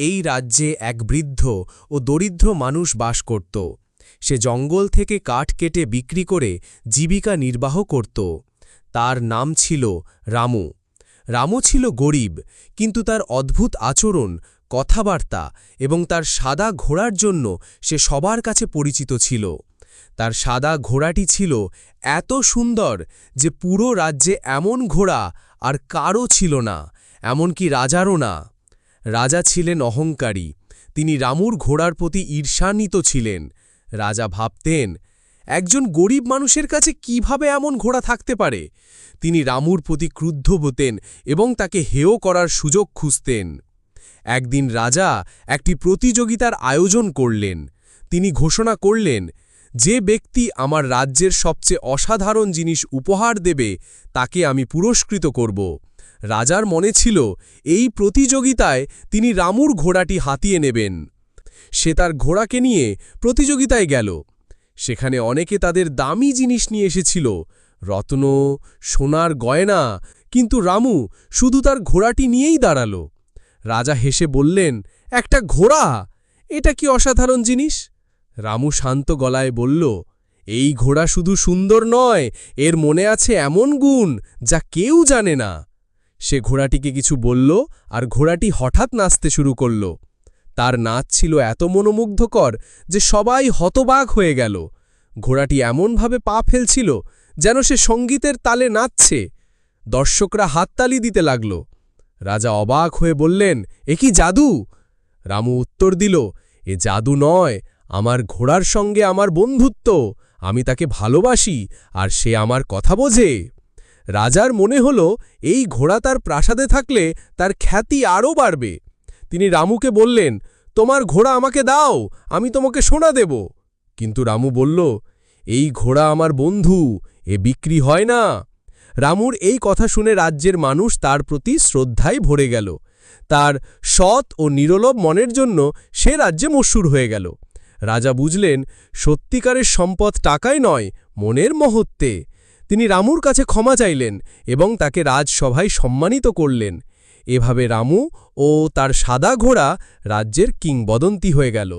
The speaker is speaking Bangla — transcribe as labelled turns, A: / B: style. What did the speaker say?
A: এই রাজ্যে এক বৃদ্ধ ও দরিদ্র মানুষ বাস করত। সে জঙ্গল থেকে কাঠ কেটে বিক্রি করে জীবিকা নির্বাহ করত। তার নাম ছিল রামু। রামু ছিল গরিব, কিন্তু তার অদ্ভুত আচরণ, কথাবার্তা এবং তার সাদা ঘোড়ার জন্য সে সবার কাছে পরিচিত ছিল। তার সাদা ঘোড়াটি ছিল এত সুন্দর যে পুরো রাজ্যে এমন ঘোড়া আর কারও ছিল না, এমনকি রাজারও না। রাজা ছিলেন অহংকারী। তিনি রামুর ঘোড়ার প্রতি ঈর্ষান্বিত ছিলেন। রাজা ভাবতেন, একজন গরিব মানুষের কাছে কীভাবে এমন ঘোড়া থাকতে পারে? তিনি রামুর প্রতি ক্রুদ্ধ হতেন এবং তাকে হেয় করার সুযোগ খুঁজতেন। একদিন রাজা একটি প্রতিযোগিতার আয়োজন করলেন। তিনি ঘোষণা করলেন, যে ব্যক্তি আমার রাজ্যের সবচেয়ে অসাধারণ জিনিস উপহার দেবে, তাকে আমি পুরস্কৃত করব। রাজার মনে ছিল, এই প্রতিযোগিতায় তিনি রামুর ঘোড়াটি হাতিয়ে নেবেন। সে তার ঘোড়াকে নিয়ে প্রতিযোগিতায় গেল। সেখানে অনেকে তাদের দামি জিনিস নিয়ে এসেছিল, রত্ন, সোনার গয়না, কিন্তু রামু শুধু তার ঘোড়াটি নিয়েই দাঁড়াল। রাজা হেসে বললেন, একটা ঘোড়া? এটা কি অসাধারণ জিনিস? রামু শান্ত গলায় বলল, এই ঘোড়া শুধু সুন্দর নয়, এর মনে আছে এমন গুণ যা কেউ জানে না। সে ঘোড়াটিকে কিছু বলল আর ঘোড়াটি হঠাৎ নাচতে শুরু করল। তার নাচ ছিল এত মনোমুগ্ধকর যে সবাই হতবাক হয়ে গেল। ঘোড়াটি এমনভাবে পা ফেলছিল যেন সে সঙ্গীতের তালে নাচছে। দর্শকরা হাততালি দিতে লাগল। রাজা অবাক হয়ে বললেন, এ কি জাদু? রামু উত্তর দিল, এ জাদু নয়, আমার ঘোড়ার সঙ্গে আমার বন্ধুত্ব। আমি তাকে ভালোবাসি আর সে আমার কথা বোঝে। রাজার মনে হল এই ঘোড়া তার প্রাসাদে থাকলে তার খ্যাতি আরও বাড়বে। তিনি রামুকে বললেন, তোমার ঘোড়া আমাকে দাও, আমি তোমাকে সোনা দেব। কিন্তু রামু বলল, এই ঘোড়া আমার বন্ধু, এ বিক্রি হয় না। রামুর এই কথা শুনে রাজ্যের মানুষ তার প্রতি শ্রদ্ধায় ভরে গেল। তার সৎ ও নিরলভ মনের জন্য সে রাজ্যে মশুর হয়ে গেল। রাজা বুঝলেন, সত্যিকারের সম্পদ টাকায় নয়, মনের মহত্বে তিনি রামুর কাছে ক্ষমা চাইলেন এবং তাকে রাজসভায় সম্মানিত করলেন। এভাবে রামু ও তার সাদা ঘোড়া রাজ্যের কিংবদন্তি হয়ে গেল।